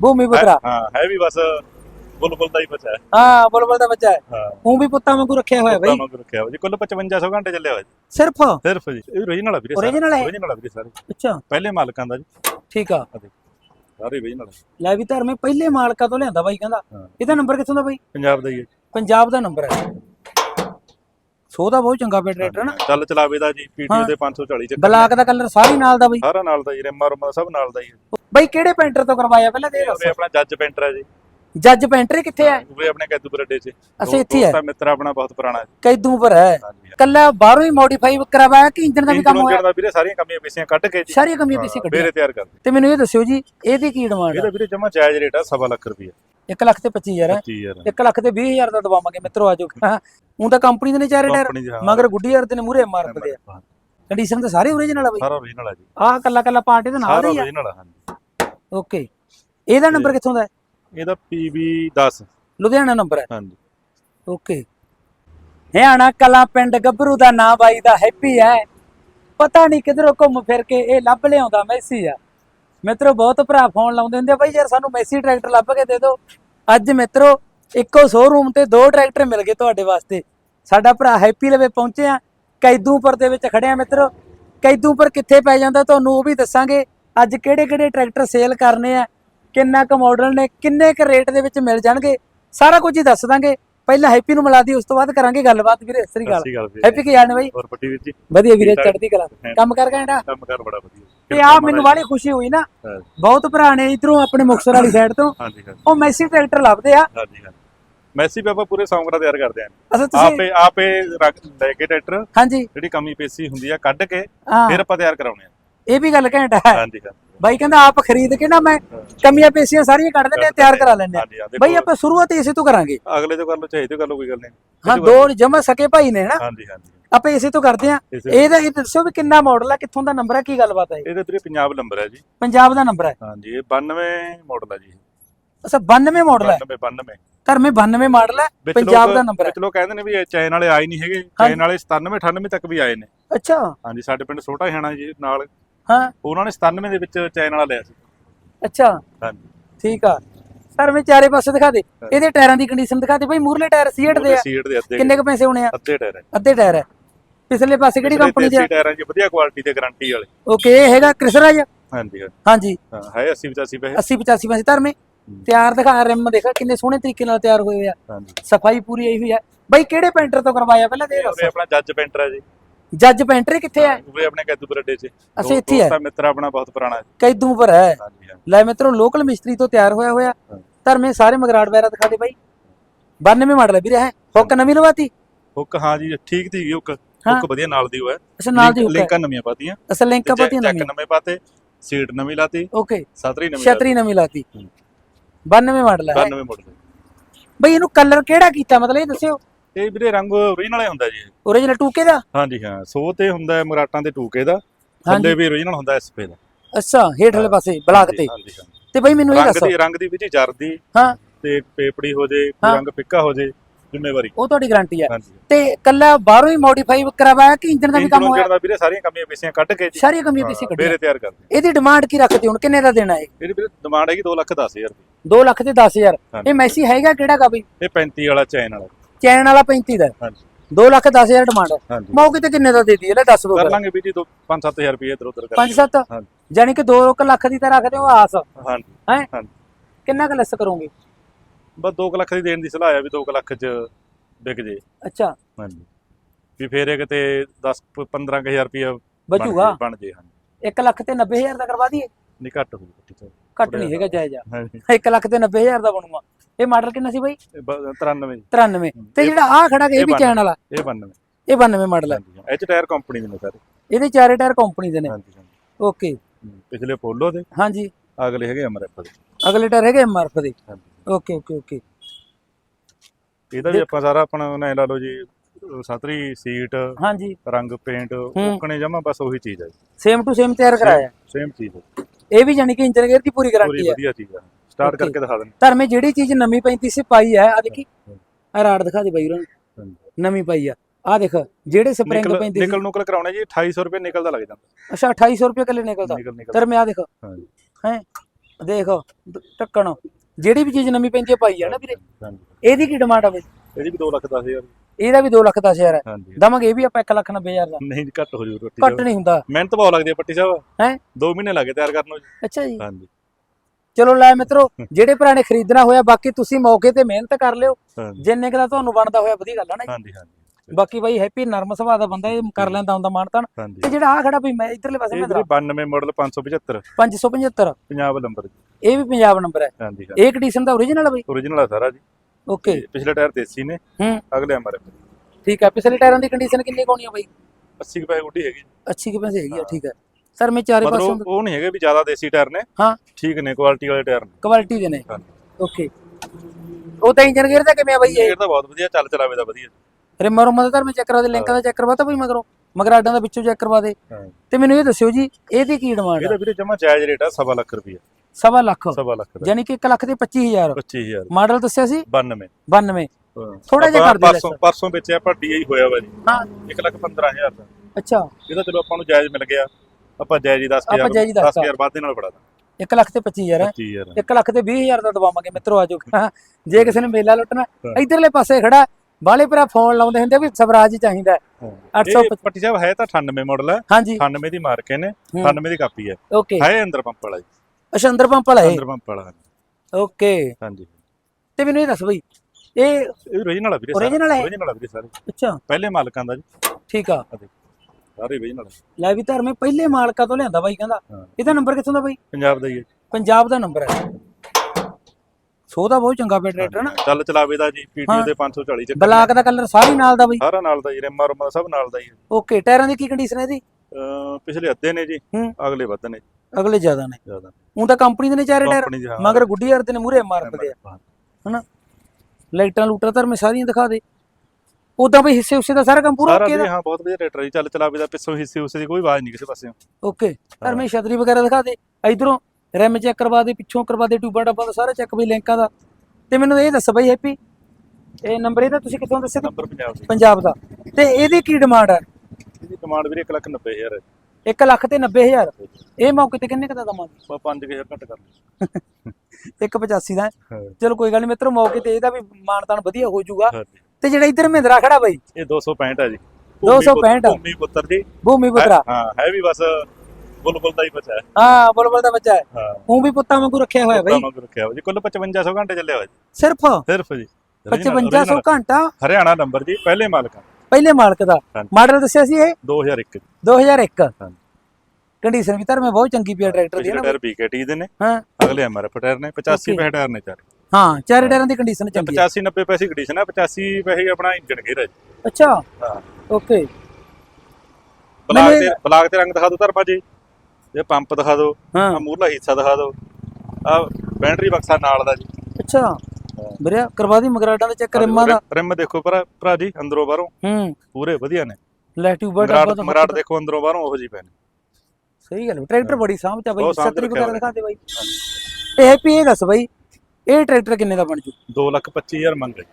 ਭੂਮੀਪੁਤਰਾ ਹਾਂ ਹੈ ਵੀ ਬਸ ਬੁਲਬੁਲ ਦਾ ਹੀ ਬੱਚਾ ਹੈ ਹਾਂ ਬੁਲਬੁਲ ਦਾ ਬੱਚਾ ਹੈ ਹਾਂ ਉਹ ਵੀ ਪੁੱਤਾਂ ਵਾਂਗੂ ਰੱਖਿਆ ਹੋਇਆ ਬਈ ਤਾਂ ਮੰਗ ਰੱਖਿਆ ਹੋਇਆ ਜੀ ਕੁੱਲ 5500 ਘੰਟੇ ਚੱਲਿਆ ਹੋਇਆ ਜੀ ਸਿਰਫ ਸਿਰਫ ਜੀ ਇਹ ਓਰੀਜਨਲ ਆ ਵੀਰੇ Original ਹੈ? ਆ ਵੀਰੇ ਸਾਰੇ। ਅੱਛਾ। ਪਹਿਲੇ ਮਾਲਕਾਂ ਦਾ ਜੀ। ਠੀਕ ਆ। ਸਾਰੇ ਓਰੀਜਨਲ ਲੈ ਵੀ ਧਰਮੇ ਪਹਿਲੇ ਮਾਲਕਾਂ ਤੋਂ ਲਿਆਂਦਾ ਬਾਈ ਕਹਿੰਦਾ। ਹਾਂ। ਇਹਦਾ ਨੰਬਰ ਕਿੱਥੋਂ ਦਾ ਬਾਈ? ਪੰਜਾਬ ਦਾ ਹੀ ਹੈ ਪੰਜਾਬ ਦਾ ਨੰਬਰ ਹੈ। ਸੋ ਦਾ ਬਹੁਤ ਚੰਗਾ ਪਿਆ ਟਰੈਕਟਰ ਨਾ। ਚੱਲ ਚਲਾਵੇ ਦਾ ਜੀ। ਪੀਟੀਓ ਦੇ 540 ਚ ਬਲਾਕ ਦਾ। ਕਲਰ ਸਾਰੀ ਨਾਲ ਦਾ ਬਾਈ। ਸਾਰਾ ਨਾਲ ਦਾ ਜੀ ਰੇਮਾ ਰੋਮਾ ਸਭ ਨਾਲ ਦਾ ਹੀ ਹੈ ਬਾਈ ਕਿਹੜੇ ਪੈਂਟਰ ਤੋਂ ਕਰਵਾਇਆ? ਪਹਿਲਾਂ ਤੇ ਇਹ ਉਰੇ ਦੱਸੋ ਆਪਣਾ ਜੱਜ ਪੈਂਟਰ ਹੈ ਜੀ। ਜੱਜ ਪੈਂਟਰ ਕਿੱਥੇ ਹੈ? ਉਰੇ ਆਪਣੇ ਕੈਦੂਪੁਰ ਅੱਡੇ 'ਚ। ਅੱਛਾ, ਇੱਥੇ ਹੈ। ਦੋਸਤ ਮਿੱਤਰ ਆਪਣਾ ਬਹੁਤ ਪੁਰਾਣਾ ਹੈ। ਕੈਦੂ ਪਰ ਹੈ। ਹਾਂਜੀ। ਕੱਲਾ ਬਾਹਰੋਂ ਹੀ ਮੋਡੀਫਾਈ ਕਰਵਾਇਆ ਕਿ ਇੰਜਨ ਦਾ ਵੀ ਕੰਮ ਹੋਇਆ? ਦਾ ਵੀਰੇ ਸਾਰੀਆਂ ਕਮੀਆਂ ਪੀਸੀਆਂ ਕੱਢ ਕੇ ਜੀ। ਸਾਰੀਆਂ ਕਮੀਆਂ ਪੀਸੀ ਹਾਂ, ਕੱਢੀਆਂ। ਵੀਰੇ ਤਿਆਰ ਕਰਦੇ। ਤੇ ਮੈਨੂੰ ਇਹ ਦੱਸਿਓ ਜੀ ਇਹਦੀ ਕੀ ਡਿਮਾਂਡ ਇਹਦਾ ਹੈ? ਵੀਰੇ ਜਮਾ ਜਾਇਜ਼ ਰੇਟ ਆ ਸਵਾ ਲੱਖ ਰੁਪਏ 1 ਲੱਖ ਤੇ 25000 ਹੈ। 25000 1 ਲੱਖ ਤੇ 20000 ਦਾ ਦਵਾਵਾਂਗੇ ਮਿੱਤਰੋ ਆਜੋ ਉਹ ਤਾਂ ਕੰਪਨੀ ਦੇ ਨੇ ਚਾਰੇ ਟਾਇਰ ਕੰਪਨੀ ਦੀ ਮਗਰ ਗੁੱਡੀ ਯਾਰ ਦੇ ਨੇ ਮੂਰੇ ਮਾਰਕ ਦੇ ਹਾਂ, ਕੰਡੀਸ਼ਨ ਤਾਂ ਸਾਰੇ ਓਰੀਜਨਲ ਆ ਬਾਈ। ਸਾਰਾ ਓਰੀਜਨਲ ਆ ਜੀ। ਆਹ ਕੱਲਾ ਕੱਲਾ ਪਾਰਟੀ ਦੇ ਨਾਲ ਸਾਰਾ ਹੀ ਆ। ਓਰੀਜਨਲ ਆ ਹਾਂਜੀ। ਓਕੇ। ਇਹਦਾ ਨੰਬਰ ਕਿੱਥੋਂ ਦਾ ਹੈ? ਇਹਦਾ PB 10 ਲੁਧਿਆਣਾ ਨੰਬਰ ਹੈ। ਹਾਂਜੀ। ਓਕੇ। ਹਰਿਆਣਾ ਕਲਾ ਪਿੰਡ ਗੱਭਰੂ ਦਾ ਨਾਂ ਬਾਈ ਦਾ ਹੈਪੀ ਹੈ। ਪਤਾ ਨਹੀਂ ਕਿਧਰੋਂ ਘੁੰਮ ਫਿਰ ਕੇ ਇਹ ਲੱਭ ਲਿਆਉਂਦਾ ਮੈਸੀ ਆ। ਮਿੱਤਰੋ ਬਹੁਤ ਭਰਾ ਫੋਨ ਲਾਉਂਦੇ ਹੁੰਦੇ ਆ ਬਾਈ ਯਾਰ ਸਾਨੂੰ ਮੈਸੀ ਟਰੈਕਟਰ ਲੱਭ ਕੇ ਦੇ ਦਿਓ। ਅੱਜ ਮਿੱਤਰੋ ਇੱਕੋ ਸ਼ੋਰੂਮ ਤੇ ਦੋ ਟਰੈਕਟਰ ਮਿਲ ਗਏ ਤੁਹਾਡੇ ਵਾਸਤੇ। ਸਾਡਾ ਭਰਾ ਹੈਪੀ ਲਵੇ ਪਹੁੰਚੇ ਆ ਕੈਦੂਪੁਰ ਦੇ ਵਿੱਚ ਖੜੇ ਆ ਮਿੱਤਰੋ। ਕੈਦੂਪੁਰ ਕਿੱਥੇ ਪੈ ਜਾਂਦਾ ਤੁਹਾਨੂੰ ਉਹ ਵੀ ਦੱਸਾਂਗੇ। ਅੱਜ ਕਿਹੜੇ ਕਿਹੜੇ ਟਰੈਕਟਰ ਸੇਲ ਕਰਨੇ ਆ ਕਿੰਨਾ ਕੁ ਮਾਡਲ ਨੇ ਕਿੰਨੇ ਕੁ ਰੇਟ ਦੇ ਵਿੱਚ ਮਿਲ ਜਾਣਗੇ ਸਾਰਾ ਕੁਝ ਹੀ ਦੱਸ ਦਾਂਗੇ। ਪਹਿਲਾਂ ਹੈਪੀ ਨੂੰ ਮਿਲਾ ਦੀ ਉਸ ਤੋਂ ਬਾਅਦ ਕਰਾਂਗੇ ਗੱਲਬਾਤ ਵੀਰੇ ਸਤਿ ਸ੍ਰੀ ਅਕਾਲ। ਹੈਪੀ ਕੀ ਹਾਲ ਨੇ ਬਾਈ? ਹੋਰ ਪੱਟੀ ਵੀਰ ਜੀ? ਵਧੀਆ ਵੀਰੇ। ਚੜ੍ਹਦੀ ਕਲਾ। ਕੰਮ ਕਰ ਗਏ ਕੰਮ ਕਰ ਬੜਾ ਵਧੀਆ। ਤੇ ਆ ਮੈਨੂੰ ਬਾਹਲੀ ਖੁਸ਼ੀ ਹੋਈ ਨਾ। ਬਹੁਤ ਭਰਾ ਨੇ ਇਧਰੋਂ ਆਪਣੇ ਮੁਕਤਸਰ ਵਾਲੀ ਸਾਈਡ ਤੋਂ। ਉਹ ਮੈਸੀ ਟਰੈਕਟਰ ਲੱਭਦੇ ਆ। ਹਾਂਜੀ ਹਾਂਜੀ। ਮੈਸੀ ਆਪਾਂ ਪੂਰੇ ਸੌਂਗਰਾ ਤਿਆਰ ਕਰਦੇ ਆਂ। ਆਪੇ ਆਪੇ ਰੱਖ ਲੈ ਕੇ ਟਰੈਕਟਰ। ਹਾਂਜੀ। ਜਿਹੜੀ ਕਮੀ ਪੇਸੀ ਹੁੰਦੀ ਆ ਕੱਢ ਕੇ ਫਿਰ ਆਪਾਂ ਤਿਆਰ ਕਰਾਉਣੇ ਆ। ਇਹ ਵੀ ਗੱਲ ਘੈਂਟ ਹੈ। ਹਾਂਜੀ ਬਾਈ ਕਹਿੰਦਾ ਆਪ ਖਰੀਦ ਕੇ ਨਾ ਮੈਂ ਕਮੀਆਂ ਪੇਸੀਆਂ ਸਾਰੀਆਂ ਕੱਢ ਦਿੰਦੇ ਤਿਆਰ ਕਰਾ ਲੈਂਦੇ। ਆ ਬਾਈ ਆਪਾਂ ਸ਼ੁਰੂਆਤ ਇਸੇ ਤੋਂ ਕਰਾਂਗੇ। ਅਗਲੇ ਤੋਂ ਕਰ ਲਓ ਚਾਹੀਦੇ ਕਰ ਲਓ ਕੋਈ ਗੱਲ ਨਹੀਂ। ਹਾਂ ਦੋ ਜਮਾ ਸਕੇ ਭਾਈ ਨੇ ਨਾ ਹਾਂਜੀ ਹਾਂਜੀ। ਆਪਾਂ ਇਸੇ ਤੋਂ ਕਰਦੇ ਆ ਇਹਦਾ ਇਹ ਦੱਸੋ ਵੀ ਕਿੰਨਾ ਮਾਡਲ ਆ ਕਿੱਥੋਂ ਦਾ ਨੰਬਰ ਆ ਕੀ ਗੱਲਬਾਤ ਹੈ ਇਹ? ਇਹਦੇ ਤੇ ਪੰਜਾਬ ਨੰਬਰ ਹੈ ਜੀ। ਪੰਜਾਬ ਦਾ ਨੰਬਰ ਹੈ ਹਾਂਜੀ ਇਹ 92 ਮਾਡਲ ਹੈ ਜੀ। ਅੱਛਾ 92 ਮਾਡਲ ਹੈ 92 92 ਧਰਮੇ 92 ਮਾਡਲ ਹੈ ਪੰਜਾਬ ਦਾ ਨੰਬਰ ਹੈ ਵਿੱਚ ਲੋਕ ਕਹਿੰਦੇ ਨੇ ਵੀ ਚੈਨ ਵਾਲੇ ਆਏ ਨਹੀਂ ਹੈਗੇ। ਚੈਨ ਵਾਲੇ 97 98 ਤੱਕ ਵੀ ਆਏ ਨੇ। ਅੱਛਾ। ਹਾਂਜੀ ਸਾਡੇ ਪਿੰਡ ਛੋਟਾ ਹੈਣਾ ਜੀ ਨਾਲ। ਹਾਂ। ਉਹਨਾਂ ਨੇ 97 ਦੇ ਵਿੱਚ ਚੈਨ ਵਾਲਾ ਲਿਆ ਸੀ। ਅੱਛਾ। ਹਾਂਜੀ। ਠੀਕ ਆ। ਸਰ ਮੈਂ ਚਾਰੇ ਪਾਸੇ ਦਿਖਾ ਦੇ। ਇਹਦੇ ਟਾਇਰਾਂ ਦੀ ਕੰਡੀਸ਼ਨ ਦਿਖਾ ਦੇ ਬਈ ਮੂਰਲੇ ਟਾਇਰ ਸੀਟ ਦੇ ਆ। ਸੀਟ ਦੇ ਅੱਧੇ ਕਿੰਨੇ ਕ ਪੈਸੇ ਹੋਣੇ ਆ? ਅੱਧੇ ਟਾਇਰ ਹੈ ਅੱਧੇ ਟਾਇਰ ਹੈ ਪਿਛਲੇ ਪਾਸੇ ਕਿਹੜੀ ਕੰਪਨੀ ਦੇ ਆ? ਟਾਇਰਾਂ 'ਚ ਵਧੀਆ ਕੁਆਲਿਟੀ ਤੇ ਗਾਰੰਟੀ ਵਾਲੇ। ਓਕੇ ਇਹ ਹੈਗਾ ਕ੍ਰਿਸਰਾਜ ਹਾਂਜੀ ਹਾਂਜੀ। ਹਾਂ, ਹੈ 80 85 ਪੈਸੇ। 80 85 ਪੈਸੇ। ਧਰਮੇ ਤਿਆਰ ਦਿਖਾ ਰਿਮ ਦੇਖਾ ਕਿੰਨੇ ਸੋਹਣੇ ਤਰੀਕੇ ਨਾਲ ਤਿਆਰ ਹੋਏ ਆ। ਸਫ਼ਾਈ ਪੂਰੀ ਆਈ ਹੋਈ ਆ। ਬਈ ਕਿਹੜੇ ਪੈਂਟਰ ਤੋਂ ਕਰਵਾਇਆ? ਪਹਿਲਾਂ ਉਰੇ ਦੱਸੋ ਆਪਣਾ ਜੱਜ ਪੈਂਟਰ ਹੈ ਜੀ। ਜੱਜ ਪੈਂਟਰ ਕਿੱਥੇ ਹੈ ਉਰੇ ਆਪਣੇ ਕੈਦੂਪੁਰ ਅੱਡੇ 'ਚ। ਅੱਛਾ, ਇੱਥੇ ਹੈ। ਦੋਸਤ ਮਿੱਤਰ ਆਪਣਾ ਬਹੁਤ ਪੁਰਾਣਾ ਹੈ। ਕੈਦੂ ਪਰ ਹੈ। ਹਾਂਜੀ ਲੈ ਮਿੱਤਰੋ ਲੋਕਲ ਮਿਸਤਰੀ ਤੋਂ ਤਿਆਰ ਹੋਇਆ ਹੋਇਆ। ਧਰਮੇ ਸਾਰੇ ਮਗਰਾੜ ਵੈਰਾ ਦਿਖਾ ਦੇ ਬਾਈ। 92 ਮਾਡਲ ਹੈ ਵੀਰੇ ਹੈ? ਹੁੱਕ ਨਵੀਂ ਲਵਾਤੀ? ਹੁੱਕ ਹਾਂ ਜੀ ਠੀਕ ਠੀਕ ਹੁੱਕ। ਹੁੱਕ ਵਧੀਆ ਨਾਲ ਦੀ ਹੋਇਆ ਅੱਛਾ ਨਾਲ ਦੀ ਹੁੱਕ ਹੈ। ਲਿੰਕਾਂ ਨਵੀਆਂ ਪਾਤੀਆਂ। ਅਸਲ ਲਿੰਕ ਪਾਤੀ ਚੈੱਕ ਨਵੀਂ ਨਵੇਂ ਪਾਤੇ ਸੀਟ ਨਵੀਂ ਲਾਤੀ। ਓਕੇ। ਸਤਰੀ ਨਵੀਂ ਛਤਰੀ ਨਵੀਂ ਲਾਤੀ। ਹੂੰ। 92 ਮਾਡਲ ਹੈ। 92 ਮਾਡਲ ਬਈ ਇਹਨੂੰ ਕਲਰ ਕਿਹੜਾ ਕੀਤਾ? ਮਤਲਬ ਇਹ ਦੱਸਿਓ। ਇਹ ਵੀਰੇ ਰੰਗ ਓਰੀਜਨਲ ਹੀ ਹੁੰਦਾ ਜੀ। ਓਰੀਜਨਲ ਟੂਕੇ ਦਾ? ਹਾਂਜੀ ਹਾਂ। ਸੋ ਤੇ ਹੁੰਦਾ ਹੈ ਮਰਾਟਾਂ ਦੇ ਟੂਕੇ ਦਾ। ਥੱਲੇ ਵੀ ਓਰੀਜਨਲ ਹੁੰਦਾ ਐਸਪੇ ਦਾ ਅੱਛਾ ਹੇਠਲੇ ਪਾਸੇ ਬਲਾਕ ਤੇ। ਤੇ ਬਈ ਮੈਨੂੰ ਇਹ ਰੰਗ ਦੱਸੋ। ਦੀ ਰੰਗ ਦੀ ਵਿੱਚ ਜਰਦੀ। ਹਾਂ। ਤੇ ਪੇਪੜੀ ਹੋ ਜੇ। ਰੰਗ ਫਿੱਕਾ ਹੋ ਜੇ ਜ਼ਿੰਮੇਵਾਰੀ। ਉਹ ਤੁਹਾਡੀ ਗਾਰੰਟੀ ਹੈ। ਤੇ ਕੱਲਾ ਬਾਹਰੋਂ ਹੀ ਮੋਡੀਫਾਈ ਕਰਵਾਇਆ ਕਿ ਇੰਜਨ ਦਾ ਵੀ ਕੰਮ ਇੰਜਨ ਹੋਇਆ? ਦਾ ਵੀਰੇ ਸਾਰੀਆਂ ਕਮੀਆਂ ਪੀਸੀਆਂ ਕੱਢ ਕੇ ਜੀ। ਸਾਰੀਆਂ ਕਮੀਆਂ ਪੀਸੀ ਹਾਂ, ਕੱਢੀਆਂ। ਵੀਰੇ ਤਿਆਰ ਕਰਦੇ ਇਹਦੀ ਡਿਮਾਂਡ ਕੀ ਰੱਖਦੇ ਹੁਣ ਕਿੰਨੇ ਦਾ ਦੇਣਾ ਹੈ ਇਹਦੀ ਵੀਰੇ ਡਿਮਾਂਡ ਹੈਗੀ 2 ਲੱਖ 10000 ਰੁਪਏ 2 ਲੱਖ ਤੇ 10000 ਹਾਂਜੀ। ਇਹ ਮੈਸੀ ਹੈਗਾ ਕਿਹੜਾ ਕਾ ਬਈ? ਇਹ 35 ਵਾਲਾ ਚੈਨ ਵਾਲਾ। ਚੈਨ ਵਾਲਾ 35 ਦਾ ਹਾਂਜੀ। 2 ਲੱਖ 10000 ਡਿਮਾਂਡ ਹਾਂਜੀ। ਮੌਕੇ ਤੇ ਕਿੰਨੇ ਦਾ ਦੇ ਦਈਏ ਲੈ ਦੱਸ ਦੋ ਕਰ ਲਾਂਗੇ ਵੀ ਜੀ 5-7000 ਰੁਪਏ ਇਧਰ ਉਧਰ 5-7 ਹਾਂਜੀ। ਯਾਨੀ ਕਿ 2 ਲੱਖ ਦੀ ਤਾਂ ਰੱਖਦੇ ਹੋ ਆਸ? ਹਾਂਜੀ। ਹੈ? ਹਾਂਜੀ। ਕਿੰਨਾ ਕੁ ਲੈਸ ਕਰੋਗੇ? ਬਸ 2 ਲੱਖ ਦੀ ਦੇਣ ਦੀ ਸਲਾਹ ਆ ਵੀ 2 ਲੱਖ ਚ ਵਿਕ ਜੇ। ਅੱਛਾ। ਹਾਂਜੀ। ਵੀ ਫੇਰ ਇਹ ਕਿਤੇ 10 15000 ਰੁਪਏ ਬਚੂਗਾ ਬਣ ਜੇ ਹਾਂਜੀ। 1 ਲੱਖ ਤੇ 90000 ਦਾ ਕਰਵਾ ਦਈਏ? ਨਹੀਂ ਘੱਟ ਹੋਊ ਠੀਕ ਹੈ ਘੱਟ ਨਹੀਂ ਹੈਗਾ ਜਾਇਜ਼ ਆ। ਹਾਂਜੀ। 1 ਲੱਖ ਤੇ 90000 ਦਾ ਬਣੂਗਾ। ਇਹ ਮਾਡਲ ਕਿੰਨਾ ਸੀ ਬਾਈ? ਇਹ ਬ- 93 ਜੀ। 93 ਤੇ ਜਿਹੜਾ ਆ ਖੜਾ ਇਹ ਵੀ ਚੈਨ ਵਾਲਾ? ਇਹ 92 ਇਹ 92 ਮਾਡਲ ਹੈ। ਹਾਂਜੀ ਹਾਂ। ਇਹ ਚ ਟਾਇਰ ਕੰਪਨੀ ਦੇ ਨੇ ਸਾਰੇ। ਇਹਦੇ ਚਾਰੇ ਟਾਇਰ ਕੰਪਨੀ ਦੇ ਨੇ। ਹਾਂਜੀ ਹਾਂਜੀ। ਓਕੇ। ਹਮ, ਪਿਛਲੇ ਪੋਲੋ ਦੇ। ਹਾਂਜੀ। ਅਗਲੇ ਹੈਗੇ ਅਮਰੈਪ ਦੇ। ਅਗਲੇ ਟਾਇਰ ਹੈਗੇ ਐਮਆਰਐਫ ਦੇ। ਹਾਂਜੀ। Okay okay okay. ਇਹਦਾ ਵੀ ਆਪਾਂ ਸਾਰਾ ਆਪਣਾ ਨਾ ਲਾ ਲਓ ਜੀ ਅਹ ਸਤਰੀ ਸੀਟ ਹਾਂਜੀ। ਰੰਗ ਪੇਂਟ ਉਕਣੇ ਜਮਾ ਬਸ ਉਹੀ ਚੀਜ਼ ਹੈ। ਸੇਮ ਟੂ ਸੇਮ ਤਿਆਰ ਕਰਾਇਆ। ਸੇਮ ਚੀਜ਼ ਹੈ। ਇਹ ਵੀ ਜਾਨੀ ਕਿ ਇੰਜਨ ਗੇਅਰ ਦੀ ਪੂਰੀ ਪੂਰੀ ਗਾਰੰਟੀ ਹੈ। ਵਧੀਆ ਚੀਜ਼ ਹੈ। ਸਟਾਰਟ. ਕਰਕੇ ਦਿਖਾ ਦੇਣ ਧਰਮੇ ਜਿਹੜੀ ਚੀਜ਼ ਨਵੀਂ 35 ਸੇ ਪਾਈ ਹੈ। ਆ ਦੇਖੀ। ਆ ਰਾੜ ਦਿਖਾ ਦੇ ਬਾਈ ਉਹਨਾਂ ਨੂੰ। ਨਵੀਂ ਪਾਈ ਆ। ਆ ਦੇਖ ਜਿਹੜੇ ਸਪਰਿੰਗ ਨਿਕਲ ਪੈਂਦੇ ਨਿਕਲ ਨੁਕਲ ਕਰਾਉਣਾ ਜੀ 2800 ਰੁਪਏ ਨਿਕਲਦਾ ਲੱਗ ਜਾਂਦਾ। ਅੱਛਾ 2800 ਰੁਪਏ ਕੱਲੇ ਨਿਕਲਦਾ। ਨਿਕਲ ਨਿਕਲ ਧਰਮੇ ਆ ਦੇਖ। ਹੈ ਦੇਖ ਢੱਕਣ। ਜਿਹੜੀ ਵੀ ਚੀਜ਼ ਨਵੀਂ ਪੈਂਦੀ ਹੈ ਪਾਈ ਆ ਨਾ ਵੀਰੇ। ਇਹਦੀ ਕੀ ਡਿਮਾਂਡ ਆ ਬਈ? ਇਹਦੀ ਵੀ 2 ਲੱਖ 10 ਹਜ਼ਾਰ। ਇਹਦਾ ਵੀ 2 ਲੱਖ 10 ਹਜ਼ਾਰ ਹੈ। ਹਾਂਜੀ। ਦਵਾਂਗੇ ਇਹ ਵੀ ਆਪਾਂ 1 ਲੱਖ 90 ਹਜ਼ਾਰ ਦਾ। ਨਹੀਂ ਘੱਟ ਹੋ ਜੂ ਰੋਟੀ ਘੱਟ ਨਹੀਂ ਹੁੰਦਾ। ਮਿਹਨਤ ਬਹੁਤ ਲੱਗਦੀ ਹੈ ਪੱਟੀ ਸਾਹਿਬ। ਹੈਂ? 2 ਮਹੀਨੇ ਲੱਗੇ ਤਿਆਰ ਕਰਨ ਨੂੰ ਅੱਛਾ ਜੀ। ਹਾਂਜੀ। ਚਲੋ ਲੈ ਮਿੱਤਰੋ ਜਿਹੜੇ ਭਰਾ ਨੇ ਖਰੀਦਣਾ ਹੋਇਆ ਬਾਕੀ ਤੁਸੀਂ ਮੌਕੇ ਤੇ ਮਿਹਨਤ ਕਰ ਲਿਓ। ਜਿੰਨੇ ਕੁ ਦਾ ਤੁਹਾਨੂੰ ਬਣਦਾ ਹੋਇਆ ਵਧੀਆ ਗੱਲ ਆ ਨਾ। ਹਾਂਜੀ ਹਾਂਜੀ। ਬਾਕੀ ਬਾਈ ਹੈਪੀ ਨਰਮ ਸੁਭਾਅ ਦਾ ਬੰਦਾ ਇਹ ਕਰ ਲੈਂਦਾ ਹੁੰਦਾ ਮਾਨਤਾਨ। ਤੇ ਜਿਹੜਾ ਆ ਖੜਾ ਵੀ ਮੈਂ ਇਧਰਲੇ ਪਾਸੇ ਮੈਂ ਵੀਰੇ 92 ਮਾਡਲ 575 575 ਪੰਜਾਬ ਨੰਬਰ ਇਹ ਵੀ ਪੰਜਾਬ ਨੰਬਰ ਹੈ। ਹਾਂਜੀ ਇਹ ਕੰਡੀਸ਼ਨ ਦਾ ਓਰੀਜਨਲ ਆ ਬਈ? ਓਰੀਜਨਲ ਆ ਸਾਰਾ ਜੀ। ਓਕੇ ਪਿਛਲੇ ਟਾਇਰ ਦੇਸੀ ਨੇ। ਹੂੰ। ਅਗਲੇ ਹਮਾਰੇ ਠੀਕ ਹੈ ਪਿਛਲੇ ਟਾਇਰਾਂ ਦੀ ਕੰਡੀਸ਼ਨ ਕਿੰਨੀ ਕੋਣੀ ਆ ਬਈ? 80 ਕੁ ਪੈਸੇ ਗੁੱਡੀ ਹੈਗੀ ਜੀ। ਅੱਛੀ ਕਿ ਪੈਸੇ ਹੈਗੀ ਆ ਠੀਕ ਹੈ। ਸਰ ਮੈਂ ਚਾਰੇ ਪਾਸੋਂ ਮਤਲਬ ਉਹ ਨਹੀਂ ਹੈਗੇ ਵੀ ਜ਼ਿਆਦਾ ਦੇਸੀ ਟਾਇਰ ਨੇ। ਹਾਂ। ਠੀਕ ਨੇ ਕੁਆਲਿਟੀ ਵਾਲੇ ਟਾਇਰ ਨੇ। ਕੁਆਲਿਟੀ ਦੇ ਨੇ। ਓਕੇ ਉਹ ਤਾਂ ਇੰਜਨ ਗੇਅਰ ਦਾ ਕਿਵੇਂ ਆ ਬਈ ਇਹ? ਇਹ ਤਾਂ ਬਹੁਤ ਵਧੀਆ ਚੱਲ ਚਲਾਵੇ ਦਾ ਵਧੀਆ। ਰਿਮਰ ਰੁਮਰ ਦਾ ਮੈਂ ਚੈੱਕ ਕਰਵਾ ਦੇ ਲਿੰਕਾਂ ਦਾ ਚੈੱਕ ਕਰਵਾ ਤਾ ਬਈ ਮਗਰੋਂ। ਮਗਰਾਡਾਂ ਦਾ ਵਿੱਚੋਂ ਚੈੱਕ ਕਰਵਾ ਦੇ। ਹਾਂ। ਤੇ ਮੈਨੂੰ ਇਹ ਦੱਸਿਓ ਜੀ ਇਹਦੀ ਕੀ ਡਿਮਾਂਡ ਇਹਦਾ ਆ ਵੀਰੇ ਜਮਾ ਜਾਇਜ਼ ਰੇਟ ਆ ਸਵਾ ਲੱਖ ਰੁਪਏ ਸਵਾ ਲੱਖ। ਸਵਾ ਲੱਖ ਦਾ। ਯਾਨੀ ਕਿ 1 ਲੱਖ ਤੇ 25000 25000 ਮਾਡਲ ਦੱਸਿਆ ਸੀ? 92 92 ਥੋੜ੍ਹਾ ਜਿਹਾ ਕਰ ਦਿਓ ਪਰਸੋਂ ਪਰਸੋਂ ਵੇਚਿਆ ਆਪਾਂ ਡੀਆਈ ਹੋਇਆ ਵਾ ਜੀ। ਹਾਂ। 1 ਲੱਖ 15000 ਦਾ। ਅੱਛਾ। ਇਹਦਾ ਚਲੋ ਆਪਾਂ ਨੂੰ ਜਾਇਜ਼ ਮਿਲ ਗਿਆ। ਆਪਾਂ ਜਾਇਜ਼ ਹੀ 10000 ਆਪਾਂ ਜਾਇਜ਼ ਹੀ ਦੱਸਤਾ। 10000 ਬਾਅਦ ਦੇ ਨਾਲ ਬੜਾ 1 ਲੱਖ ਤੇ 25000 ਹੈ 25000 1 ਲੱਖ ਤੇ 20000 ਦਾ ਦਵਾਵਾਂਗੇ ਮਿੱਤਰੋ ਆਜੋ ਜੇ ਕਿਸੇ ਨੇ ਮੇਲਾ ਲੁੱਟਣਾ। ਇਧਰਲੇ ਪਾਸੇ ਖੜਾ ਬਾਲੇ ਭਰਾ ਫੋਨ ਲਾਉਂਦੇ ਹੁੰਦੇ ਵੀ ਸਵਰਾਜ ਹੀ ਚਾਹੀਦਾ ਹੈ। 800 ਇਹ ਪੱਟੀ ਸਾਹਿਬ ਹੈ ਤਾਂ 98 ਮਾਡਲ ਹੈ। ਹਾਂਜੀ। 98 ਦੀ ਮਾਰਕੇ ਨੇ ਹੂੰ। 98 ਦੀ ਕਾਪੀ ਹੈ। ਓਕੇ। ਹੈ ਅੰਦਰ ਪੰਪ ਵਾਲਾ ਜੀ। ਅੱਛਾ ਅੰਦਰ ਪੰਪ ਵਾਲਾ ਹੈ ਅੰਦਰ ਪੰਪ ਵਾਲਾ। ਓਕੇ। ਹਾਂਜੀ। ਤੇ ਮੈਨੂੰ ਇਹ ਦੱਸ ਬਈ ਇਹ ਓਰੀਜਨਲ ਆ ਵੀਰੇ Original ਹੈ? ਓਰੀਜਨਲ ਆ ਵੀਰੇ ਸਾਰੇ। ਅੱਛਾ। ਪਹਿਲੇ ਮਾਲਕਾਂ ਦਾ ਜੀ। ਠੀਕ ਆ। ਸਾਰੇ ਓਰੀਜਨਲ ਲੈ ਵੀ ਧਰਮੇ ਪਹਿਲੇ ਮਾਲਕਾਂ ਤੋਂ ਲਿਆਂਦਾ ਬਾਈ ਕਹਿੰਦਾ। ਹਾਂ। ਇਹਦਾ ਨੰਬਰ ਕਿੱਥੋਂ ਦਾ ਬਾਈ? ਪੰਜਾਬ ਦਾ ਹੀ ਹੈ। ਪੰਜਾਬ ਦਾ ਨੰਬਰ ਹੈ। ਸੋ ਦਾ ਬਹੁਤ ਚੰਗਾ ਪਿਆ ਟਰੈਕਟਰ ਨਾ? ਚੱਲ ਚਲਾਵੇ ਦਾ ਜੀ। ਪੀਟੀਓ ਦੇ 540 ਚੱਕਰ ਬਲਾਕ ਦਾ। ਕਲਰ ਸਾਰੀ ਨਾਲ ਦਾ ਬਾਈ। ਸਾਰਾ ਨਾਲ ਦਾ ਜੀ ਰੇਮਾ ਰੋਮਾ ਸਭ ਨਾਲ ਦਾ ਹੀ ਹੈ। ਓਕੇ ਟਾਇਰਾਂ ਦੀ ਕੀ ਕੰਡੀਸ਼ਨ ਹੈ ਇਹਦੀ? ਅਹ ਪਿਛਲੇ ਅੱਧੇ ਨੇ ਜੀ ਹੂੰ। ਅਗਲੇ ਵੱਧ ਨੇ ਅਗਲੇ ਜ਼ਿਆਦਾ ਨੇ। ਜ਼ਿਆਦਾ। ਉਹ ਤਾਂ ਕੰਪਨੀ ਦੇ ਨੇ ਚਾਰੇ ਟਾਇਰ ਕੰਪਨੀ ਦੇ ਹਾਂ। ਮਗਰ ਗੁੱਡੀ ਯਾਰ ਨੇ ਮੂਰੇ ਮਾਰਤ ਦੇ ਆ। ਹਨਾ ਲਾਈਟਾਂ ਲੂਟਾਂ ਧਰਮੇ ਸਾਰੀਆਂ ਦਿਖਾ ਦੇ। ਉਦਾਂ ਬਈ ਹਿੱਸੇ ਉਸੇ ਦਾ ਸਾਰਾ ਕੰਮ ਪੂਰਾ ਸਾਰਾ ਓਕੇ ਵੀ ਦਾ? ਹਾਂ ਬਹੁਤ ਵਧੀਆ ਰੇਟਰ ਜੀ ਚੱਲ ਚਲਾਵੇ ਦਾ ਪਿੱਛੋਂ ਹਿੱਸੇ ਉਸੇ ਦੀ ਕੋਈ ਆਵਾਜ਼ ਨਹੀਂ ਕਿਸੇ ਪਾਸਿਓਂ। ਓਕੇ ਧਰਮੇ ਛਤਰੀ ਵਗੈਰਾ ਦਿਖਾ ਦੇ ਇਧਰੋਂ ਰੈਮ ਚੈੱਕ ਕਰਵਾ ਦੇ ਪਿੱਛੋਂ ਕਰਵਾ ਦੇ ਟੂਬਾ ਟੱਬਾ ਦਾ ਸਾਰਾ ਚੈੱਕ ਬਈ ਲਿੰਕਾਂ ਦਾ। ਤੇ ਮੈਨੂੰ ਇਹ ਦੱਸ ਬਈ ਹੈਪੀ ਇਹ ਨੰਬਰ ਇਹਦਾ ਤੁਸੀਂ ਕਿੱਥੋਂ ਦੱਸਿਆ ਸੀ? ਨੰਬਰ ਪੰਜਾਬ ਦੀ। ਪੰਜਾਬ ਦਾ। ਤੇ ਇਹਦੀ ਕੀ ਡਿਮਾਂਡ ਹੈ ਇਹਦੀ ਡਿਮਾਂਡ ਵੀਰੇ 1 ਲੱਖ 90 ਹਜ਼ਾਰ 1 ਲੱਖ ਤੇ 90000 ਇਹ ਮੌਕੇ ਤੇ ਕਿੰਨੇ ਕੁ ਦਾ ਦਵਾਂਗੇ? ਬਾ 5000 ਘੱਟ ਕਰ ਲਓ। 185 ਦਾ ਹੈ। ਚਲੋ ਕੋਈ ਗੱਲ ਨਹੀਂ ਮਿੱਤਰੋ ਮੌਕੇ ਤੇ ਇਹਦਾ ਵੀ ਮਾਨਤਾਨ ਵਧੀਆ ਹੋ ਜਾਊਗਾ। ਹਾਂਜੀ। ਤੇ ਜਿਹੜਾ ਇੱਧਰ ਮਹਿੰਦਰਾ ਖੜਾ ਬਈ? ਇਹ 265 ਹੈ ਜੀ। 265 ਭੂਮੀ ਪੁੱਤਰ ਜੀ। ਭੂਮੀ ਪੁੱਤਰਾ ਹਾਂ ਹੈ ਵੀ ਬਸ ਬੁਲਬੁਲ ਦਾ ਹੀ ਬਚਾ ਹੈ। ਹਾਂ ਬੁਲਬੁਲ ਦਾ ਬੱਚਾ ਹੈ। ਹਾਂ। ਵੀ ਪੁੱਤਾਂ ਵਾਂਗੂ ਰੱਖਿਆ ਹੋਇਆ ਬਈ। ਪੁੱਤਾਂ ਵਾਂਗੂ ਰੱਖਿਆ ਹੋਇਆ ਜੀ। ਕੁੱਲ 5500 ਘੰਟੇ ਚੱਲਿਆ ਹੋਇਆ ਜੀ। ਸਿਰਫ? ਸਿਰਫ ਜੀ। Original- 5500 original ਘੰਟਾ? ਹਰਿਆਣਾ ਨੰਬਰ ਜੀ ਪਹਿਲੇ ਮਾਲਕ ਪਹਿਲੇ ਮਾਲਕ ਦਾ। ਮਾਡਲ ਦੱਸਿਆ ਸੀ ਇਹ? 2001 2001 ਹਾਂਜੀ। ਕੰਡੀਸ਼ਨ ਵੀ ਬਹੁਤ ਚੰਗੀ ਪਈ ਟਰੈਕਟਰ ਦੀ ਪਿਛਲੇ ਨਾ ਟਾਇਰ ਬੀਕੇਟੀ ਦੇ ਨੇ। ਹਾਂ। ਅਗਲੇ ਐਮਆਰਐਫ ਟਾਇਰ ਨੇ 85 Okay. ਪੈਸੇ ਟਾਇਰ ਨੇ ਚਾਰੇ। ਹਾਂ ਚਾਰੇ ਟਾਇਰਾਂ ਦੀ ਕੰਡੀਸ਼ਨ ਚੰਗੀ ਹੈ। 85 90 ਪੈਸੇ ਕੰਡੀਸ਼ਨ ਹੈ 85 ਪੈਸੇ ਆਪਣਾ ਇੰਜਨ ਗੇਅਰ ਹੈ ਜੀ। ਅੱਛਾ। ਹਾਂ। ਓਕੇ। ਬਲਾਕ ਤੇ ਬਲਾਕ ਤੇ ਰੰਗ ਦਿਖਾ ਦਿਓ ਧਰਮਾ ਜੀ। ਇਹ ਪੰਪ ਦਿਖਾ ਦਿਓ। ਹਾਂ। ਆ ਮੂਰਲਾ ਹਿੱਸਾ ਦਿਖਾ ਦਿਓ। ਆ ਬੈਟਰੀ ਬਕਸਾ ਨਾਲ ਦਾ ਜੀ। ਅੱਛਾ। ਵੀਰੇ ਕਰਵਾ ਦੀ ਮਗਰਾਟਾਂ ਦਾ ਚੈੱਕ ਰਿਮਾਂ ਦਾ। ਰਿਮ ਦੇਖੋ ਭਰਾ ਭਰਾ ਜੀ ਅੰਦਰੋਂ ਬਾਹਰੋਂ। ਹੂੰ। ਪੂਰੇ ਵਧੀਆ ਨੇ। ਲੈ ਟਿਊਬਰ ਡੱਬਾ ਮਰਾੜ ਦੇਖੋ ਅੰਦਰੋਂ ਬਾਹਰੋਂ ਉਹੋ ਜੀ ਪਏ ਨੇ ਸਹੀ ਗੱਲ ਟਰੈਕਟਰ ਬੜੀ ਸਾਂਭ ਚ ਆ ਬਈ ਰੱਖਿਆ ਵਗੈਰਾ ਹੋਇਆ। ਦਿਖਾ ਦੇ ਬਾਈ। ਇਹ ਦੱਸ ਬਾਈ ਇਹ ਟਰੈਕਟਰ ਕਿੰਨੇ ਦਾ ਬਣ ਜੂ? 2 ਲੱਖ 25000 ਮੰਗ ਰਹੀ।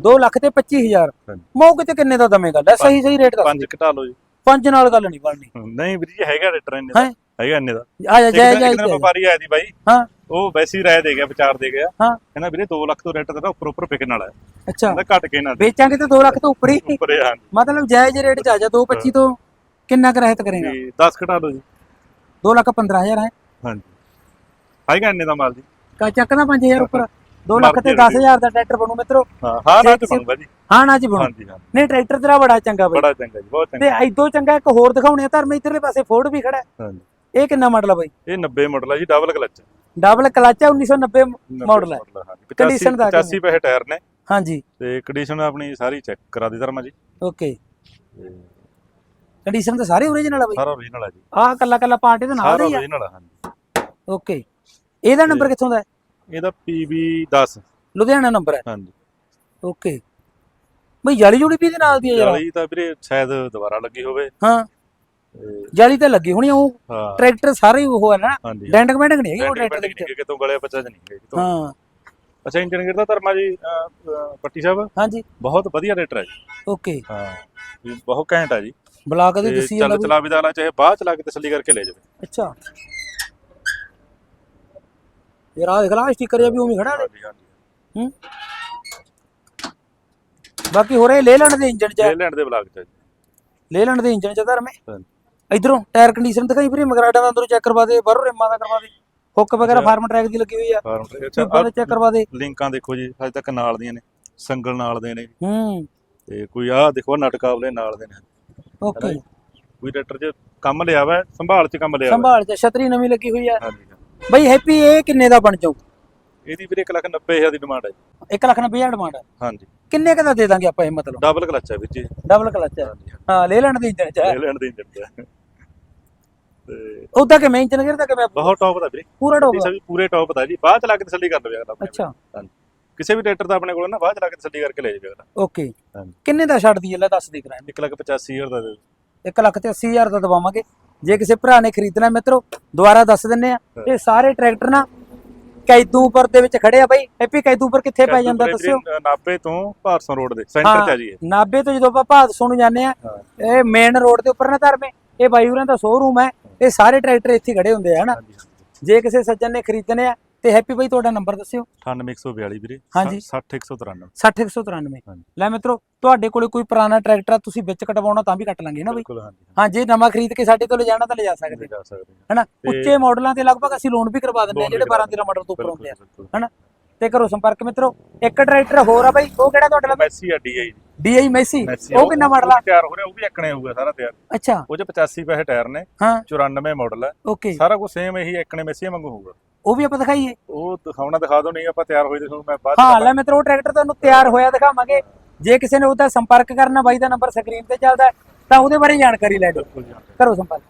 2 ਲੱਖ ਤੇ 25000 ਹਾਂਜੀ। ਮੌਕੇ ਤੇ ਕਿੰਨੇ ਦਾ ਦਵੇਂਗਾ? ਲੈ ਸਹੀ ਸਹੀ ਰੇਟ ਦੱਸ। ਪੰਜ ਘਟਾ ਲਓ ਜੀ। ਪੰਜ ਨਾਲ ਗੱਲ ਨਹੀਂ ਬਣਨੀ। ਨਹੀਂ ਵੀਰ ਜੀ ਹੈਗਾ ਰੇਟਰ ਇੰਨੇ ਦਾ। ਹੈਂ? ਹੈਗਾ ਇੰਨੇ ਦਾ। ਆ ਜਾ ਇੱਕ ਜੈ ਦਿਨ- ਜੈ ਇੱਕ ਦਿਨ ਵਪਾਰੀ ਆਇਆ ਦੀ ਬਾਈ। ਹਾਂ। ਉਹ ਵੈਸੀ ਰਾਏ ਦੇ ਗਿਆ ਵਿਚਾਰ ਦੇ ਗਿਆ। ਹਾਂ। ਕਹਿੰਦਾ ਵੀਰੇ 2 ਲੱਖ ਤੋਂ ਰੇਟ ਦਾ ਉੱਪਰ ਉੱਪਰ ਵਿਕਣ ਵਾਲਾ ਹੈ। ਅੱਛਾ। ਕਹਿੰਦਾ ਘਟ ਕੇ ਨਾ ਦੇ। ਵੇਚਾਂਗੇ ਤੇ 2 ਲੱਖ ਤੋਂ ਉੱਪਰ ਹੀ। ਉੱਪਰ ਆ ਮਤਲਬ ਜਾਇਜ਼ ਰੇਟ ਚ ਆ ਜਾ 225 ਤੋਂ। ਕਿੰਨਾ ਕੁ ਰਹਿਤ ਕਰੇਗਾ? ਜੀ 10 ਘਟਾ ਲਓ ਜੀ। 2 ਲੱਖ 15000 ਹੈ। ਹਾਂਜੀ। ਹੈਗਾ ਇੰਨੇ ਦਾ ਮਾਲ ਜੀ। ਕਾ ਚੱਕਦਾ 5000 ਉੱਪਰ। 2 ਲੱਖ ਤੇ ਮਰਜ਼ੀ ਹੈ 10000 ਦਾ ਟਰੈਕਟਰ ਬਣੂ ਮਿੱਤਰੋ। ਹਾਂ ਹਾਂ ਨਾ ਚ ਬਣੂਗਾ ਜੀ। ਹਾਂ ਨਾ ਜੀ ਬਣੂ। ਹਾਂਜੀ ਹਾਂ। ਨਹੀਂ ਟਰੈਕਟਰ ਤੇਰਾ ਬੜਾ ਚੰਗਾ ਬਈ। ਬੜਾ ਚੰਗਾ ਜੀ ਬਹੁਤ ਤੇ ਚੰਗਾ ਐਦੋਂ ਚੰਗਾ ਇੱਕ ਹੋਰ ਦਿਖਾਉਣੇ ਆ। ਧਰਮ ਇਧਰਲੇ ਪਾਸੇ ਫੋਰਡ ਵੀ ਖੜਾ ਹੈ। ਇਹ ਕਿੰਨਾ ਮਾਡਲ ਆ ਬਾਈ? ਇਹ 90 ਮਾਡਲ ਹੈ ਜੀ ਡਬਲ ਕਲਚ ਡਬਲ ਕਲਚ ਹੈ 1990 ਮਾਡਲ ਹੈ Condition ਦਾ 85 ਪੈਸੇ ਟਾਇਰ ਨੇ। ਹਾਂਜੀ। ਤੇ ਕੰਡੀਸ਼ਨ ਆਪਣੀ ਸਾਰੀ ਚੈੱਕ ਕਰਾ ਦੀ ਧਰਮਾ ਜੀ। ਓਕੇ। ਤੇ ਕੰਡੀਸ਼ਨ ਤਾਂ ਸਾਰੇ ਓਰੀਜਨਲ ਆ ਬਾਈ। ਸਾਰਾ ਓਰੀਜਨਲ ਹੈ ਜੀ। ਆਹ ਕੱਲਾ ਕੱਲਾ ਪਾਰਟ ਇਹਦੇ ਨਾਲ ਹੀ ਆ। ਓਰੀਜਨਲ ਹੈ ਹਾਂਜੀ। ਓਕੇ। ਇਹਦਾ ਨੰਬਰ ਕਿੱਥੋਂ ਦਾ ਹੈ? ਇਹਦਾ PB 10 ਲੁਧਿਆਣਾ ਨੰਬਰ ਹੈ। ਹਾਂਜੀ। ਓਕੇ ਬਈ ਜਾਲੀ ਜੁੜੀ ਵੀ ਇਹਦੇ ਨਾਲ ਦੀ ਹੈ ਯਾਰ। ਜਾਲੀ ਤਾਂ ਵੀਰੇ ਸ਼ਾਇਦ ਦੁਬਾਰਾ ਲੱਗੀ ਹੋਵੇ। ਹਾਂ। ਜਾਲੀ ਤਾਂ ਲੱਗੀ ਹੋਣੀ ਉਹ। ਟਰੈਕਟਰ ਸਾਰੇ ਉਹ ਹੈ ਨਾ। ਡੈਂਟ ਕਮੈਂਟ ਨਹੀਂ ਹੈਗੀ ਉਹ ਟਰੈਕਟਰ ਦੇ ਵਿੱਚ ਕਿਤੋਂ ਗਲੇ ਬੱਚਾ ਚ ਨਹੀਂ ਹੈਗੀ ਕਿਤੋਂ। ਹਾਂ। ਅੱਛਾ ਇੰਜਨ ਗੇਅਰ ਦਾ ਧਰਮਾ ਜੀ? ਪੱਟੀ ਸਾਹਿਬ? ਹਾਂਜੀ। ਬਹੁਤ ਵਧੀਆ ਰੇਟਰ ਹੈ ਜੀ। ਓਕੇ ਹਾਂ। ਬਹੁਤ ਘੈਂਟ ਹੈ ਜੀ। ਬਲਾਕ ਦੇ ਤੇ ਦੱਸੀ ਜਾਂਦਾ ਚੱਲ ਚਲਾ ਵੀ ਦਾ ਚਾਹੇ ਬਾਅਦ ਚਲਾ ਕੇ ਤਸੱਲੀ ਕਰਕੇ ਲੈ ਜਾਵੇ। ਅੱਛਾ। ਆ ਦੇਖ ਲਾ ਸਟicker ਜਿਹਾ ਵੀ ਉਵੇਂ ਖੜਾ ਹਾਂਜੀ ਹਾਂਜੀ। ਹੂੰ। ਬਾਕੀ ਹੋ ਰਹੇ ਲੇਲੈਂਡ ਦੇ ਇੰਜਨ ਚ ਲੈਂਡ ਦੇ ਬਲਾਕ ਚ ਲੇਲੈਂਡ ਦੇ ਇੰਜਨ ਚ ਧਰਮੇ। ਇਧਰੋਂ ਟਾਇਰ ਕੰਡੀਸ਼ਨ ਦਿਖਾਈ ਵੀਰੇ ਮਗਰਾਡਾ ਦਾ ਅੰਦਰੋਂ ਚੈੱਕ ਕਰਵਾ ਦੇ ਬਾਹਰੋਂ ਰਿਮਾਂ ਦਾ ਕਰਵਾ ਦੇ। ਹੁੱਕ ਵਗੈਰਾ ਫਾਰਮ ਟਰੈਕ ਦੀ ਲੱਗੀ ਹੋਈ ਆ। ਫਾਰਮ ਦੇ ਚੈੱਕ ਕਰਵਾ ਦੇ। ਲਿੰਕਾਂ ਦੇਖੋ ਜੀ ਹਜੇ ਤੱਕ ਨਾਲ ਦੀਆਂ ਨੇ ਸੰਗਲ ਨਾਲ ਦੇ ਨੇ। ਹੂੰ। ਤੇ ਕੋਈ ਆਹ ਦੇਖੋ ਆਹ ਨਟ ਕਾਬਲੇ ਨਾਲ ਦੇ ਨੇ। ਓਕੇ ਕੋਈ ਟਰੈਕਟਰ 'ਚ ਕੰਮ ਲਿਆ ਵਾ ਸੰਭਾਲ 'ਚ ਕੰਮ ਲਿਆ ਵਾ। ਸੰਭਾਲ ਚ ਛਤਰੀ ਨਵੀਂ ਲੱਗੀ ਹੋਈ ਆ। ਹਾਂਜੀ। ਬਈ ਹੈਪੀ ਇਹ ਕਿੰਨੇ ਦਾ ਬਣ ਜਾਊ? ਇਹਦੀ ਵੀਰੇ 1 ਲੱਖ 90 ਹਜ਼ਾਰ ਦੀ ਡਿਮਾਂਡ ਹੈ ਜੀ। 1 ਲੱਖ 90 ਹਜ਼ਾਰ ਡਿਮਾਂਡ ਆ ਹਾਂਜੀ। ਕਿੰਨੇ ਕ ਦਾ ਦੇ ਦਾਂਗੇ ਆਪਾਂ ਇਹ ਮਤਲਬ ਡਬਲ ਕਲਚ ਹੈ ਵੀਰ ਜੀ। ਡਬਲ ਕਲਚ ਹਾਂ। ਲੇਲੈਂਡ ਦੇ ਇੰਜਨ ਚ ਹੈ। ਲੈਂਡ ਦੇ ਇੰਜਨ ਤੇ ਤੇ ਉਦਾਂ ਕਿ ਮੈਂ ਇੰਜਨ ਗਿਰਦਾ ਕਿ ਮੈਂ ਬਹੁਤ ਟੌਪ ਦਾ ਵੀਰੇ। ਪੂਰਾ ਇਹ ਸਭ ਪੂਰੇ ਟੌਪ ਦਾ ਜੀ। ਬਾਅਦ ਚ ਲਾ ਕੇ ਤਸੱਲੀ ਕਰ ਲਵੇ ਅਗਲਾ ਅੱਛਾ। ਹਾਂਜੀ। ਕਿਸੇ ਵੀ ਟਰੈਕਟਰ ਦਾ ਆਪਣੇ ਕੋਲ ਨਾ ਬਾਅਦ ਚ ਲਾ ਕੇ ਤਸੱਲੀ ਕਰਕੇ ਲੈ ਜਾਵੇ ਅਗਲਾ। ਓਕੇ। ਹਾਂਜੀ। ਕਿੰਨੇ ਦਾ ਛੱਡਦੀ ਹੈ ਲੈ ਦੱਸ ਦੇ ਕਰਾਂ। 1 ਲੱਖ 85 ਹਜ਼ਾਰ ਦਾ ਦੇ ਦਿਓ। 1 ਲੱਖ ਤੇ 80 ਹਜ਼ਾਰ ਦਾ ਦਵਾਵਾਂਗੇ। ਜੇ ਕਿਸੇ ਭਰਾ ਨੇ ਖਰੀਦਣਾ ਮਿੱਤਰੋ ਦੁਬਾਰਾ ਦੱਸ ਦਿੰਨੇ ਆ ਇਹ ਸਾਰੇ ਟਰੈਕਟਰ ਨਾ ਕੈਦੂਪੁਰ ਦੇ ਵਿੱਚ ਖੜੇ ਆ ਬਾਈ। ਹੈਪੀ ਕੈਦੂਪੁਰ ਕਿੱਥੇ ਪੈ ਜਾਂਦਾ ਦੱਸਿਓ? ਨਾਭੇ ਤੋਂ ਭਾਰਸੋਂ ਰੋਡ ਦੇ ਸੈਂਟਰ ਤੇ ਆ ਜੀ। ਨਾਬੇ ਤੋਂ ਜਦੋਂ ਆਪਾਂ ਭਾਦਸੋਂ ਨੂੰ ਜਾਂਦੇ ਆ ਇਹ ਮੇਨ ਰੋਡ ਦੇ ਉੱਪਰ ਨਾ ਧਰਮੇ ਇਹ ਬਾਈ ਹੋਰਾਂ ਦਾ ਸ਼ੋਰੂਮ ਹੈ। ਇਹ ਸਾਰੇ ਟਰੈਕਟਰ ਇੱਥੇ ਖੜੇ ਹੁੰਦੇ ਆ ਹਨਾ। ਜੇ ਕਿਸੇ ਸੱਜਣ ਨੇ ਖਰੀਦਣੇ ਆ ਤੇ ਹੈਪੀ ਬਾਈ ਤੁਹਾਡਾ ਨੰਬਰ ਦੱਸਿਓ। 98142 ਵੀਰੇ ਹਾਂਜੀ। 60193 60193 ਹਾਂਜੀ। ਲੈ ਮਿੱਤਰੋ ਤੁਹਾਡੇ ਕੋਲੇ ਕੋਈ ਪੁਰਾਣਾ ਟਰੈਕਟਰ ਆ ਤੁਸੀਂ ਵਿੱਚ ਕਟਵਾਉਣਾ ਤਾਂ ਵੀ ਕੱਟ ਲਾਂਗੇ ਨਾ ਬਾਈ। ਬਿਲਕੁਲ ਹਾਂਜੀ ਹਾਂ ਜੇ ਨਵਾਂ ਖਰੀਦ ਕੇ ਸਾਡੇ ਤੋਂ ਲਿਜਾਣਾ ਤਾਂ ਲਿਜਾ ਸਕਦੇ। ਜਾ ਸਕਦੇ ਹਾਂ। ਹਨਾ? ਤੇ- ਉੱਚੇ ਮਾਡਲਾਂ ਤੇ ਲਗਭਗ ਅਸੀਂ ਲੋਨ ਵੀ ਕਰਵਾ ਦਿੰਦੇ ਆ Loan ਜਿਹੜੇ ਵੀ ਕਰਵਾ 12 13 ਮਾਡਲ ਤੋਂ ਉੱਪਰ ਬਿਲਕੁਲ ਹੁੰਦੇ ਆ। ਬਿਲਕੁਲ। ਹਨਾ? ਤੇ ਕਰੋ ਸੰਪਰਕ ਮਿੱਤਰੋ ਇੱਕ ਟਰੈਕਟਰ ਹੋਰ ਆ ਬਾਈ ਉਹ ਕਿਹੜਾ ਤੁਹਾਡੇ ਨਾਲ ਮੈਸੀ ਆ ਡੀਆਈ ਡੀਆਈ ਮੈਸੀ। ਮੈਸੀ ਉਹ ਕਿੰਨਾ ਮਾਡਲ ਆ? ਤਿਆਰ ਹੋ ਰਿਹਾ ਉਹ ਵੀ ਇੱਕਣੇ ਹੋਊਗਾ ਸਾਰਾ ਤਿਆਰ। ਅੱਛਾ। ਉਹ ਚ 85 ਪੈਸੇ ਟਾਇਰ ਨੇ ਹਾਂ। 94 ਮਾਡਲ ਹੈ ਓਕੇ। ਸਾਰਾ ਕੁਝ ਸੇਮ ਇਹੀ ਇੱਕਣੇ ਮੈਸੀ ਵਾਂਗੂ ਹੋਊਗਾ। ਉਹ ਵੀ ਆਪਾਂ ਦਿਖਾਈਏ ਉਹ ਦਿਖਾਉਣਾ ਦਿਖਾ ਦੋ ਨਹੀਂ ਆਪਾਂ ਤਿਆਰ ਹੋਏ ਦੇਖੋ ਮੈਂ ਬਾਅਦ ਹਾਂ। ਲੈ ਮਿੱਤਰੋ ਉਹ ਟਰੈਕਟਰ ਤੁਹਾਨੂੰ ਤਿਆਰ ਹੋਇਆ ਦਿਖਾਵਾਂਗੇ ਜੇ ਕਿਸੇ ਨੇ ਉਹਦਾ ਸੰਪਰਕ ਕਰਨਾ ਬਾਈ ਦਾ ਨੰਬਰ ਸਕਰੀਨ ਤੇ ਚੱਲਦਾ ਤਾਂ ਉਹਦੇ ਬਾਰੇ ਜਾਣਕਾਰੀ ਲੈ ਲਓ। ਕਰੋ ਸੰਪਰਕ